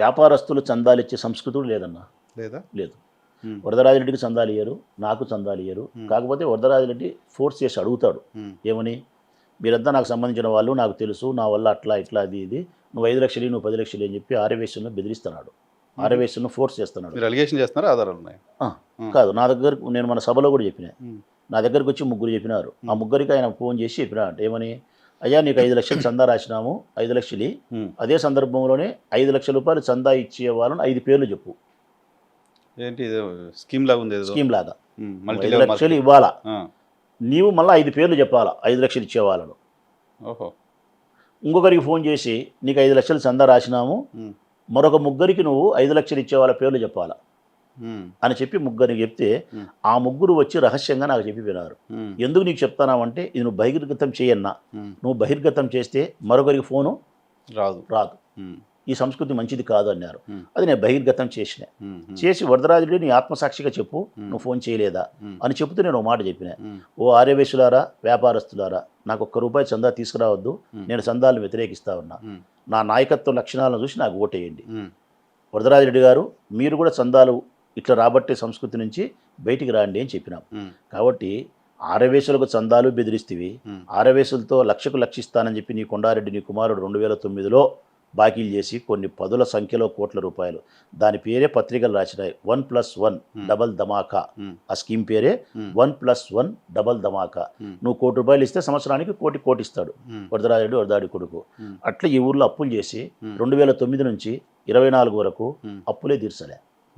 వ్యాపారస్తులు చందాలు ఇచ్చే లేదన్నా లేదా? లేదు. ఉమ్, వరదరాజిరెడ్డికి చందాలు ఇయ్యరు నాకు చందాలు ఇయ్యరు కాకపోతే వరదరాజిరెడ్డి ఫోర్స్ చేసి అడుగుతాడు. ఉమ్, ఏమని? మీరంతా నాకు సంబంధించిన వాళ్ళు నాకు తెలుసు నా వల్ల అట్లా ఇట్లా అది ఇది. నువ్వు ఐదు లక్షలు నువ్వు పది లక్షలు అని చెప్పి ఆర్యవేశ్యంలో బెదిరిస్తున్నాడు. ఆర్యవేశ్యంలో ఫోర్స్ చేస్తున్నాడు. మీరు అలిగేషన్ చేస్తున్నారా? ఆధారాలు ఉన్నాయి? కాదు. నా దగ్గర నేను మన సభలో కూడా చెప్పిన. నా దగ్గరకు వచ్చి ముగ్గురు చెప్పినారు. ఆ ముగ్గురికి ఆయన ఫోన్ చేసి చెప్పినాడు ఏమని? అయ్యా నీకు ఐదు లక్షలు చందా రాసినాము. ఐదు లక్షలు. అదే సందర్భంలోనే ఐదు లక్షల రూపాయలు చందా ఇచ్చే వాళ్ళని ఐదు పేర్లు చెప్పు. ఏంటి స్కీమ్ లాగా ఉంది స్కీమ్ లాగా. ఐదు లక్షలు ఇవ్వాలా? నీవు మళ్ళీ ఐదు పేర్లు చెప్పాలా? ఐదు లక్షలు ఇచ్చే వాళ్ళను ఓహో. ఇంకొకరికి ఫోన్ చేసి నీకు ఐదు లక్షలు చందా రాసినాము. మరొక ముగ్గురికి నువ్వు ఐదు లక్షలు ఇచ్చే వాళ్ళ పేర్లు చెప్పాలా? అని చెప్పి ముగ్గురికి చెప్తే. ఆ ముగ్గురు వచ్చి రహస్యంగా నాకు చెప్పి ఉమ్, ఎందుకు నీకు చెప్తానావంటే ఇది నువ్వు బహిర్గతం చేయన్నా. నువ్వు బహిర్గతం చేస్తే మరొకరికి ఫోను రాదు. రాదు. ఈ సంస్కృతి మంచిది కాదు అన్నారు. అది నేను బహిర్గతం చేసిన. చేసి వరదరాజుడి నీ ఆత్మసాక్షిగా చెప్పు నువ్వు ఫోన్ చేయలేదా. అని చెబుతూ నేను ఒక మాట చెప్పిన. ఓ ఆర్యవేశులారా వ్యాపారస్తులారా నాకు ఒక్క రూపాయి చందా తీసుకురావద్దు. నేను చందాలను వ్యతిరేకిస్తా ఉన్నా. నా నాయకత్వ లక్షణాలను చూసి నాకు ఓటేయండి. వరదరాజరెడ్డి గారు మీరు కూడా చందాలు ఇట్లా రాబట్టే సంస్కృతి నుంచి బయటికి రాండి అని చెప్పినాం. కాబట్టి ఆరవేశులకు చందాలు బెదిరిస్తేవి. ఆరవేశులతో లక్షకు లక్షిస్తానని చెప్పి నీ కొండారెడ్డి నీ కుమారుడు రెండు వేల తొమ్మిదిలో బాకీలు చేసి కొన్ని పదుల సంఖ్యలో కోట్ల రూపాయలు. దాని పేరే పత్రికలు రాసినాయి. వన్ ప్లస్ వన్ డబల్ ధమాకా. ఆ స్కీమ్ పేరే. వన్ ప్లస్ వన్ డబల్ ధమాకా. నువ్వు కోటి రూపాయలు ఇస్తే సంవత్సరానికి కోటి కోటి ఇస్తాడు ఉమ్, వరదరాజరెడ్డి వరదాడి కొడుకు. అట్లా ఈ ఊర్లో అప్పులు చేసి. రెండు వేల తొమ్మిది నుంచి ఇరవై నాలుగు వరకు. అప్పులే తీర్చలే.